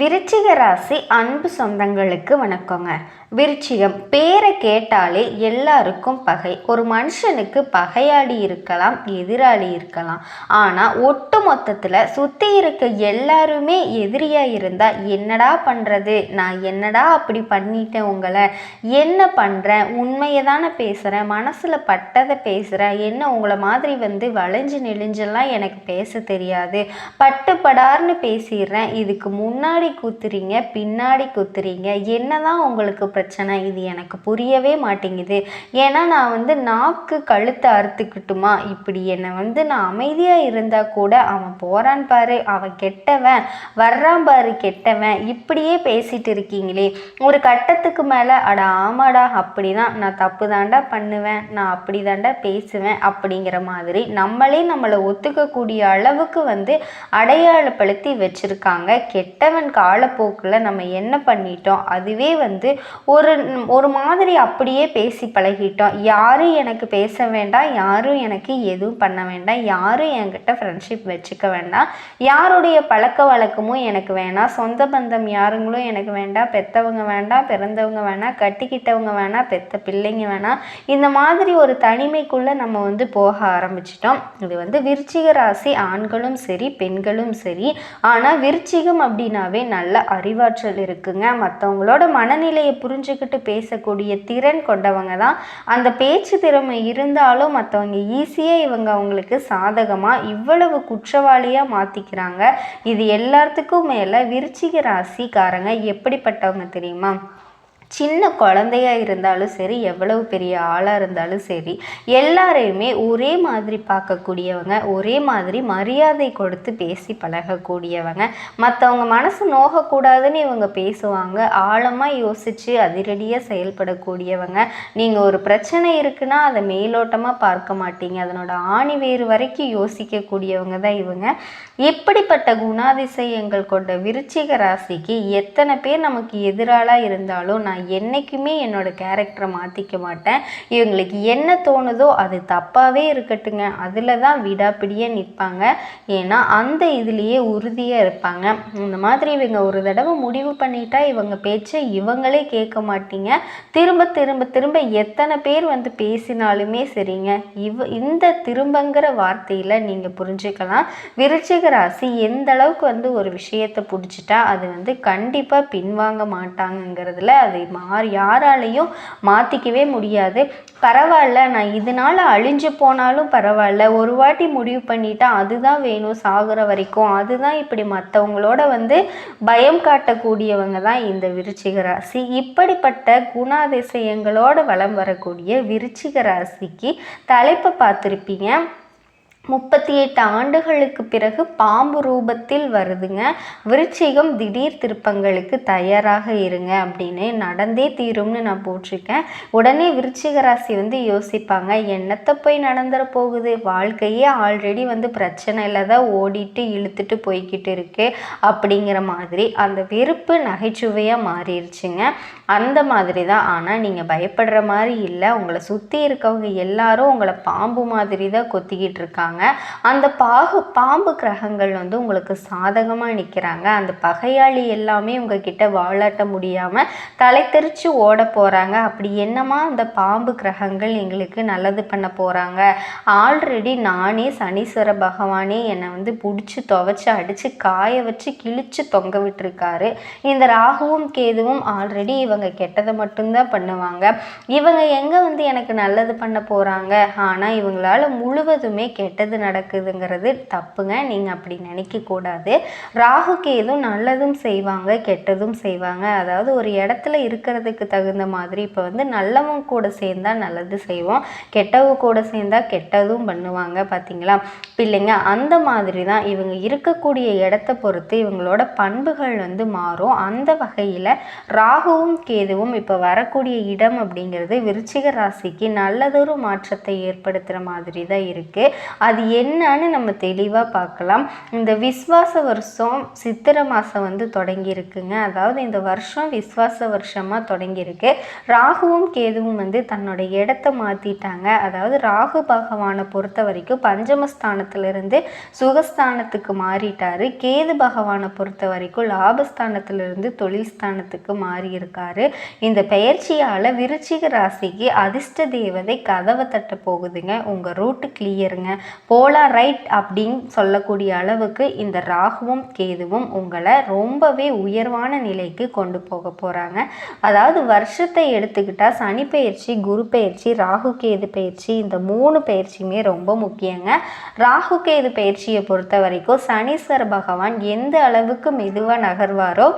விருச்சிக ராசி அன்பு சொந்தங்களுக்கு வணக்கங்க. விருச்சிகம் பேரை கேட்டாலே எல்லாருக்கும் பகை. ஒரு மனுஷனுக்கு பகையாடி இருக்கலாம் எதிராளி இருக்கலாம். ஆனால் ஒட்டு மொத்தத்தில் சுற்றி இருக்க எல்லாருமே எதிரியாக இருந்தால் என்னடா பண்ணுறது நான் என்னடா அப்படி பண்ணிட்டேன் உங்களை? என்ன பண்ணுறேன் உண்மையை தானே பேசுகிறேன் மனசில் பட்டதை பேசுகிறேன் என்ன உங்களை மாதிரி வந்து வளைஞ்சு நெளிஞ்செல்லாம் எனக்கு பேச தெரியாது. பட்டு படார்னு பேசிடுறேன். இதுக்கு முன்னாடி குத்துறீங்க பின்னாடி குத்துறீங்க என்னதான் உங்களுக்கு பிரச்சனை? இது எனக்கு புரியவே மாட்டேங்குது. ஏன்னா நான் வந்து நாக்கு கழுத்தை அறுத்துக்கிட்டுமா? இப்படி என்னை வந்து நான் அமைதியாக இருந்தால் கூட அவன் போகிறான் பாரு அவன் கெட்டவன் வர்றான் பாரு கெட்டவன். இப்படியே பேசிட்டு இருக்கீங்களே. ஒரு கட்டத்துக்கு மேலே அட ஆமாடா அப்படிதான். நான் தப்பு தாண்டா பண்ணுவேன் நான் அப்படி தாண்டா பேசுவேன் அப்படிங்கிற மாதிரி நம்மளே நம்மளை ஒத்துக்கக்கூடிய அளவுக்கு வந்து அடையாளப்படுத்தி வச்சுருக்காங்க. கெட்டவன் காலப்போக்கில் நம்ம என்ன பண்ணிட்டோம்? அதுவே வந்து ஒரு ஒரு மாதிரி அப்படியே பேசி பழகிட்டோம். யாரும் எனக்கு பேச வேண்டாம். யாரும் எனக்கு எதுவும் பண்ண வேண்டாம். யாரும் என்கிட்ட ஃப்ரெண்ட்ஷிப் வச்சுக்க வேண்டாம். யாருடைய பழக்க வழக்கமும் எனக்கு வேணாம். சொந்த பந்தம் யாருங்களும் எனக்கு வேண்டாம். பெத்தவங்க வேண்டாம். பிறந்தவங்க வேணாம். கட்டிக்கிட்டவங்க வேணாம். பெத்த பிள்ளைங்க வேணாம். இந்த மாதிரி ஒரு தனிமைக்குள்ளே நம்ம வந்து போக ஆரம்பிச்சிட்டோம். இது வந்து விருச்சிக ராசி. ஆண்களும் சரி பெண்களும் சரி. ஆனால் விருச்சிகம் அப்படின்னாவே நல்ல அறிவாற்றல் இருக்குங்க. மற்றவங்களோட மனநிலையை புரிஞ்சுக்கிட்டு பேசக்கூடிய திறன் கொண்டவங்க தான். அந்த பேச்சு திறமை இருந்தாலும் மற்றவங்க ஈஸியாக இவங்க அவங்களுக்கு சாதகமாக இவ்வளவு குற்றவாளியாக மாற்றிக்கிறாங்க இது எல்லாத்துக்கும் மேலே விருச்சிக ராசிக்காரங்க எப்படிப்பட்டவங்க தெரியுமா? சின்ன குழந்தையா இருந்தாலும் சரி எவ்வளவு பெரிய ஆளாக இருந்தாலும் சரி எல்லாரையுமே ஒரே மாதிரி பார்க்கக்கூடியவங்க ஒரே மாதிரி மரியாதை கொடுத்து பேசி பழகக்கூடியவங்க. மற்றவங்க மனசு நோகக்கூடாதுன்னு இவங்க பேசுவாங்க. ஆழமாக யோசித்து அதிரடியாக செயல்படக்கூடியவங்க. நீங்கள் ஒரு பிரச்சனை இருக்குன்னா அதை மேலோட்டமாக பார்க்க மாட்டீங்க. அதனோட ஆணி வேறு வரைக்கும் யோசிக்கக்கூடியவங்க தான் இவங்க. எப்படிப்பட்ட குணாதிசயங்கள் கொண்ட விருச்சிக ராசிக்கு எத்தனை பேர் நமக்கு எதிராளாக இருந்தாலும் நான் என்றைக்குமே என்னோட கேரக்டரை மாற்றிக்க மாட்டேன். இவங்களுக்கு என்ன தோணுதோ அது தப்பாகவே இருக்கட்டுங்க. அதில் தான் விடாப்பிடியே நிற்பாங்க ஏன்னா அந்த இதுலேயே உறுதியாக இருப்பாங்க. இந்த மாதிரி இவங்க ஒரு தடவை முடிவு பண்ணிட்டா இவங்க பேச்சை இவங்களே கேட்க மாட்டீங்க. திரும்ப திரும்ப திரும்ப எத்தனை பேர் வந்து பேசினாலுமே சரிங்க. இவ இந்த திரும்பங்கிற வார்த்தையில் நீங்கள் புரிஞ்சுக்கலாம். விருச்சிக ராசி எந்த அளவுக்கு வந்து ஒரு விஷயத்தை பிடிச்சிட்டா அது வந்து கண்டிப்பாக பின்வாங்க மாட்டாங்கங்கிறதுல அது மாறி யாராலையும் மாற்றிக்கவே முடியாது. பரவாயில்ல நான் இதனால் அழிஞ்சு போனாலும் பரவாயில்ல. ஒரு வாட்டி முடிவு பண்ணிட்டா அதுதான் வேணும் சாகுற வரைக்கும். அதுதான் இப்படி மற்றவங்களோட வந்து பயம் காட்டக்கூடியவங்க தான் இந்த விருச்சிக ராசி. இப்படிப்பட்ட குணாதிசயங்களோட வலம் வரக்கூடிய விருச்சிக ராசிக்கு தலைப்பை பார்த்துருப்பீங்க. முப்பத்தி எட்டு ஆண்டுகளுக்கு பிறகு பாம்பு ரூபத்தில் வருதுங்க. விருச்சிகம் திடீர் திருப்பங்களுக்கு தயாராக இருங்க அப்படின்னு நடந்தே தீரும்னு நான் போட்டிருக்கேன். உடனே விருச்சிக ராசி வந்து யோசிப்பாங்க என்னத்தை போய் நடந்துற போகுது? வாழ்க்கையே ஆல்ரெடி வந்து பிரச்சனையில் தான் ஓடிட்டு இழுத்துட்டு போய்கிட்டு இருக்கு. அப்படிங்கிற மாதிரி அந்த வெறுப்பு நகைச்சுவையாக மாறிடுச்சுங்க அந்த மாதிரி தான். ஆனால் நீங்கள் பயப்படுற மாதிரி இல்லை. உங்களை சுற்றி இருக்கவங்க எல்லாரும் உங்களை பாம்பு மாதிரி தான் கொத்திக்கிட்டு இருக்காங்க. அந்த பாகு பாம்பு கிரகங்கள் வந்து உங்களுக்கு சாதகமாக நிற்கிறாங்க அந்த பகையாளி எல்லாமே உங்ககிட்ட வாழாட்ட முடியாமல் தலை தெரிச்சு ஓட போகிறாங்க அப்படி என்னமா அந்த பாம்பு கிரகங்கள் எங்களுக்கு நல்லது பண்ண போகிறாங்க ஆல்ரெடி நானே சனீஸ்வர பகவானே என்னை வந்து பிடிச்சி துவைச்சி அடித்து காய வச்சு கிழிச்சு தொங்க விட்டுருக்காரு. இந்த ராகுவும் கேதுவும் ஆல்ரெடி இவங்க கெட்டதை மட்டும்தான் பண்ணுவாங்க. இவங்க எங்கே வந்து எனக்கு நல்லது பண்ண போகிறாங்க ஆனால் இவங்களால முழுவதுமே கெட்டது நடக்குதுங்கிறது தப்புங்க. நீங்கள் அப்படி நினைக்கக்கூடாது. ராகு கேதும் நல்லதும் செய்வாங்க கெட்டதும் செய்வாங்க. அதாவது ஒரு இடத்துல இருக்கிறதுக்கு தகுந்த மாதிரி இப்போ வந்து நல்லவங்க கூட சேர்ந்தால் நல்லது செய்வோம். கெட்டவங்க கூட சேர்ந்தா கெட்டதும் பண்ணுவாங்க பார்த்தீங்களா பிள்ளைங்க அந்த மாதிரி தான் இவங்க இருக்கக்கூடிய இடத்த பொறுத்து இவங்களோட பண்புகள் வந்து மாறும். அந்த வகையில் ராகுவும் கேதுவும் இப்போ வரக்கூடிய இடம் அப்படிங்கிறது விருச்சிக ராசிக்கு நல்லதொரு மாற்றத்தை ஏற்படுத்துகிற மாதிரி தான் இருக்குது அது என்னன்னு நம்ம தெளிவாக பார்க்கலாம். இந்த விஸ்வாச வருஷம் சித்திரை மாதம் வந்து தொடங்கியிருக்குங்க. அதாவது இந்த வருஷம் விஸ்வாச வருஷமாக தொடங்கியிருக்கு. ராகுவும் கேதுவும் வந்து தன்னோட இடத்த மாற்றிட்டாங்க அதாவது ராகு பகவானை பொறுத்த வரைக்கும் பஞ்சமஸ்தானத்திலிருந்து சுகஸ்தானத்துக்கு மாறிட்டாரு. கேது பகவானை பொறுத்த வரைக்கும் லாபஸ்தானத்திலிருந்து தொழில் ஸ்தானத்துக்கு மாறியிருக்காரு. இந்த பெயர்ச்சியால் விருச்சிக ராசிக்கு அதிர்ஷ்ட தேவதை கதவை தட்ட போகுதுங்க. உங்கள் ரூட்டு கிளியருங்க போலா ரைட் அப்படின்னு சொல்லக்கூடிய அளவுக்கு இந்த ராகுவும் கேதுவும் உங்களை ரொம்பவே உயர்வான நிலைக்கு கொண்டு போக போகிறாங்க அதாவது வருஷத்தை எடுத்துக்கிட்டால் சனி பயிற்சி குரு பயிற்சி ராகு கேது பயிற்சி இந்த மூணு பயிற்சியுமே ரொம்ப முக்கியங்க. ராகு கேது பயிற்சியை பொறுத்த வரைக்கும் சனீஸ்வர பகவான் எந்த அளவுக்கு மெதுவாக நகர்வாரோ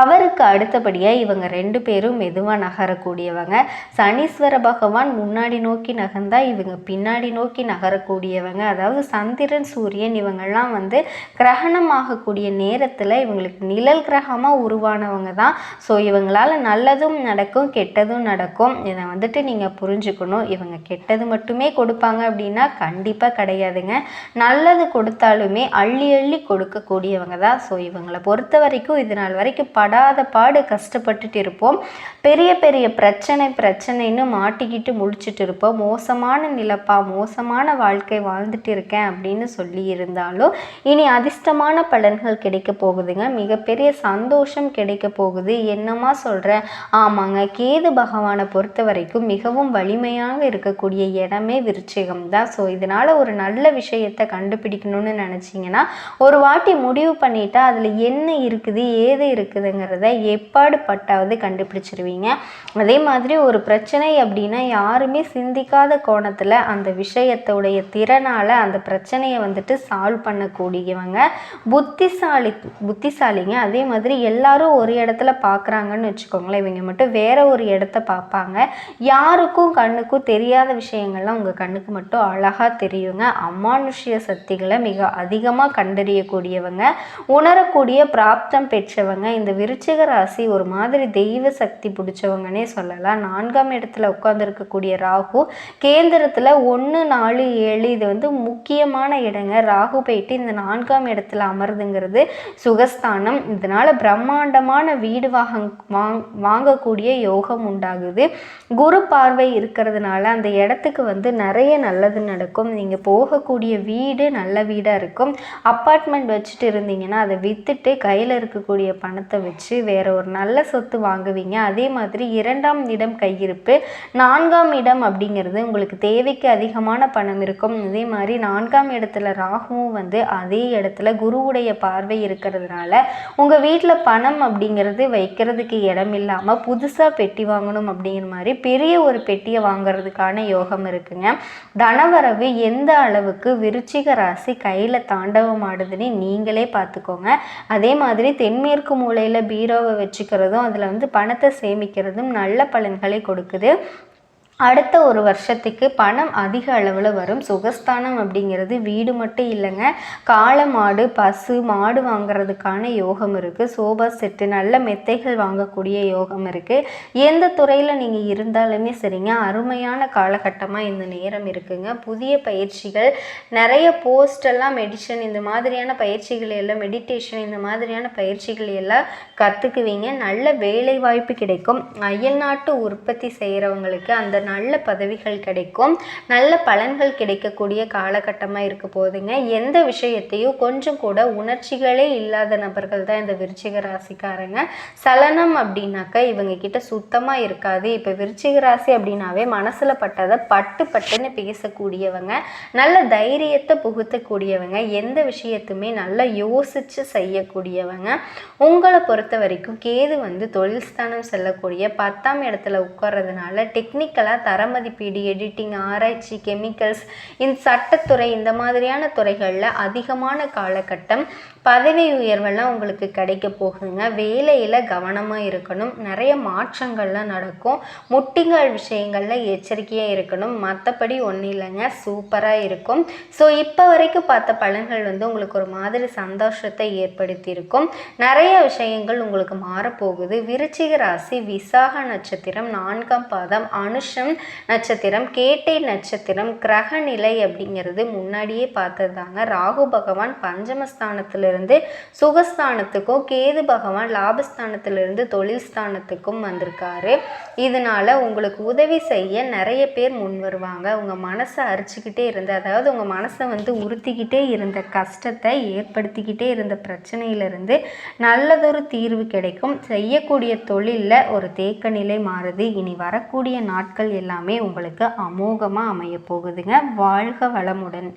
அவருக்கு அடுத்தபடியாக இவங்க ரெண்டு பேரும் மெதுவாக நகரக்கூடியவங்க. சனீஸ்வர பகவான் முன்னாடி நோக்கி நகர்ந்தா இவங்க பின்னாடி நோக்கி நகரக்கூடியவங்க. அதாவது சந்திரன் சூரியன் இவங்கெல்லாம் வந்து கிரகணம் ஆகக்கூடிய நேரத்தில் இவங்களுக்கு நிழல் கிரகமாக உருவானவங்க தான். ஸோ இவங்களால் நல்லதும் நடக்கும் கெட்டதும் நடக்கும். இதை வந்துட்டு நீங்கள் புரிஞ்சுக்கணும். இவங்க கெட்டது மட்டுமே கொடுப்பாங்க அப்படின்னா கண்டிப்பாக கிடையாதுங்க. நல்லது கொடுத்தாலுமே அள்ளி அள்ளி கொடுக்கக்கூடியவங்க தான். ஸோ இவங்களை பொறுத்த வரைக்கும் இது நாள் வரைக்கும் படாத பாடு கஷ்டப்பட்டுட்டு இருப்போம். பெரிய பெரிய பிரச்சனை பிரச்சனைன்னு மாட்டிக்கிட்டு முடிச்சுட்டு இருப்போம். மோசமான நிலப்பா மோசமான வாழ்க்கை வாழ்ந்துட்டு இருக்கேன் அப்படின்னு சொல்லி இருந்தாலும் இனி அதிர்ஷ்டமான பலன்கள் கிடைக்க போகுதுங்க. மிகப்பெரிய சந்தோஷம் கிடைக்க போகுது. என்னமா சொல்கிறேன் ஆமாங்க. கேது பகவானை பொறுத்த வரைக்கும் மிகவும் வலிமையாக இருக்கக்கூடிய இடமே விருச்சிகம் தான் ஸோ இதனால் ஒரு நல்ல விஷயத்தை கண்டுபிடிக்கணும்னு நினச்சிங்கன்னா ஒரு வாட்டி முடிவு பண்ணிட்டா அதில் என்ன இருக்குது ஏது இருக்குதுங்கிறத எப்பாடு பட்டாவது கண்டுபிடிச்சிருவீங்க. அதே மாதிரி ஒரு பிரச்சனை அப்படின்னா யாருமே சிந்திக்காத கோணத்தில் அந்த விஷயத்தோடைய திறனால் அந்த பிரச்சனையை வந்துட்டு சால்வ் பண்ணக்கூடியவங்க. புத்திசாலி புத்திசாலிங்க. அதே மாதிரி எல்லாரும் ஒரு இடத்துல பார்க்குறாங்கன்னு வச்சுக்கோங்களேன். இவங்க மட்டும் வேற ஒரு இடத்த பார்ப்பாங்க யாருக்கும் கண்ணுக்கும் தெரியாத விஷயங்கள்லாம் உங்கள் கண்ணுக்கு மட்டும் அழகாக தெரியுங்க. அமானுஷ்ய சக்திகளை மிக அதிகமாக கண்டறியக்கூடியவங்க. உணரக்கூடிய பிராப்தம் பெற்றவங்க. இந்த விருச்சிக ராசி ஒரு மாதிரி தெய்வ சக்தி பிடிச்சவங்கன்னே சொல்லலாம். நான்காம் இடத்துல உட்காந்துருக்கக்கூடிய ராகு கேந்திரத்தில் ஒன்று நாலு ஏழு இது வந்து முக்கியமான இடங்க. ராகு போயிட்டு இந்த நான்காம் இடத்துல அமருதுங்கிறது சுகஸ்தானம். இதனால் பிரம்மாண்டமான வீடு வாங்க வாங் வாங்கக்கூடிய யோகம் உண்டாகுது. குரு பார்வை இருக்கிறதுனால அந்த இடத்துக்கு வந்து நிறைய நல்லது நடக்கும். நீங்கள் போகக்கூடிய வீடு நல்ல வீடாக இருக்கும். அப்பார்ட்மெண்ட் வச்சுட்டு இருந்தீங்கன்னா அதை விற்றுட்டு கையில் இருக்கக்கூடிய பணத்தை வச்சு வேற ஒரு நல்ல சொத்து வாங்குவீங்க. அதே மாதிரி இரண்டாம் இடம் கையிருப்பு நான்காம் இடம் அப்படிங்கிறது உங்களுக்கு தேவைக்கு அதிகமான பணம் இருக்கும். அதே மாதிரி நான்காம் இடத்துல ராகுவும் வந்து அதே இடத்துல குருவுடைய பார்வை இருக்கிறதுனால உங்கள் வீட்டில் பணம் அப்படிங்கிறது வைக்கிறதுக்கு இடம் இல்லாமல் புதுசாக பெட்டி வாங்கணும் அப்படிங்கிற மாதிரி பெரிய ஒரு பெட்டியை வாங்குறதுக்கான யோகம் இருக்குங்க. தனவரவு எந்த அளவுக்கு விருச்சிக ராசி கையில் தாண்டவம் ஆடுதுன்னு நீங்களே பார்த்துக்கோங்க. அதே மாதிரி தென்மேற்கு மூலையில் பீரோவை வச்சுக்கிறதும் அதில் வந்து பணத்தை சேமிக்கிறதும் நல்ல பலன்களை கொடுக்குது. அடுத்த ஒரு வருஷத்துக்கு பணம் அதிக அளவில் வரும். சுகஸ்தானம் அப்படிங்கிறது வீடு மட்டும் இல்லைங்க. காளை மாடு பசு மாடு வாங்குறதுக்கான யோகம் இருக்குது சோபா செட்டு நல்ல மெத்தைகள் வாங்கக்கூடிய யோகம் இருக்குது எந்த துறையில் நீங்கள் இருந்தாலுமே சரிங்க அருமையான காலகட்டமாக இந்த நேரம் இருக்குங்க. புதிய பயிற்சிகள் நிறைய போஸ்டெல்லாம் மெடிஷன் இந்த மாதிரியான பயிற்சிகள் எல்லாம் மெடிடேஷன் இந்த மாதிரியான பயிற்சிகள் எல்லாம் கற்றுக்குவீங்க நல்ல வேலை வாய்ப்பு கிடைக்கும் அயல்நாட்டு உற்பத்தி செய்கிறவங்களுக்கு அந்த நல்ல பதவிகள் கிடைக்கும். நல்ல பலன்கள் கிடைக்கக்கூடிய காலகட்டமாக இருக்க போகுதுங்க. எந்த விஷயத்தையும் கொஞ்சம் கூட உணர்ச்சிகளே இல்லாத நபர்கள் தான் இந்த விருச்சிக ராசிக்காரங்க. சலனம் அப்படின்னாக்கா இவங்க கிட்ட சுத்தமாக இருக்காது. இப்போ விருச்சிக ராசி அப்படின்னாவே மனசில் பட்டதை பட்டு பட்டுன்னு பேசக்கூடியவங்க நல்ல தைரியத்தை புகுத்தக்கூடியவங்க எந்த விஷயத்துமே நல்லா யோசித்து செய்யக்கூடியவங்க. உங்களை பொறுத்த வரைக்கும் கேது வந்து தொழில் ஸ்தானம் செல்லக்கூடிய பத்தாம் இடத்துல உட்கார்றதுனால டெக்னிக்கலாக தரமதிப்பீடு எடிட்டிங் ஆராய்ச்சி கெமிக்கல்ஸ் இந்த சட்டத்துறை இந்த மாதிரியான துறைகளில் அதிகமான காலகட்டம் பதவி உயர்வெல்லாம் உங்களுக்கு கிடைக்க போகுதுங்க. வேலையில் கவனமாக இருக்கணும். நிறைய மாற்றங்கள்லாம் நடக்கும். முட்டிங்கள் விஷயங்களில் எச்சரிக்கையாக இருக்கணும். மற்றபடி ஒன்றும் இல்லைங்க. சூப்பராக இருக்கும். ஸோ இப்போ வரைக்கும் பார்த்த பலன்கள் வந்து உங்களுக்கு ஒரு மாதிரி சந்தோஷத்தை ஏற்படுத்தியிருக்கும். நிறைய விஷயங்கள் உங்களுக்கு மாறப்போகுது. விருச்சிக ராசி விசாக நட்சத்திரம் நான்காம் பாதம் அனுஷம் நட்சத்திரம் கேட்டை நட்சத்திரம் கிரக நிலை அப்படிங்கிறது முன்னாடியே பார்த்ததாங்க ராகு பகவான் பஞ்சமஸ்தானத்தில் பஞ்சமஸ்தானத்திலிருந்து சுகஸ்தானத்துக்கும் கேது பகவான் லாபஸ்தானத்திலிருந்து தொழில் ஸ்தானத்துக்கும் வந்திருக்காரு. இதனால உங்களுக்கு உதவி செய்ய நிறைய பேர் முன் வருவாங்க. உங்கள் மனசை அரிச்சுக்கிட்டே இருந்த அதாவது உங்கள் மனசை வந்து உறுத்திக்கிட்டே இருந்த கஷ்டத்தை ஏற்படுத்திக்கிட்டே இருந்த பிரச்சனையிலிருந்து நல்லதொரு தீர்வு கிடைக்கும். செய்யக்கூடிய தொழிலில் ஒரு தேக்க நிலை மாறுது. இனி வரக்கூடிய நாட்கள் எல்லாமே உங்களுக்கு அமோகமாக அமைய போகுதுங்க. வாழ்க வளமுடன்.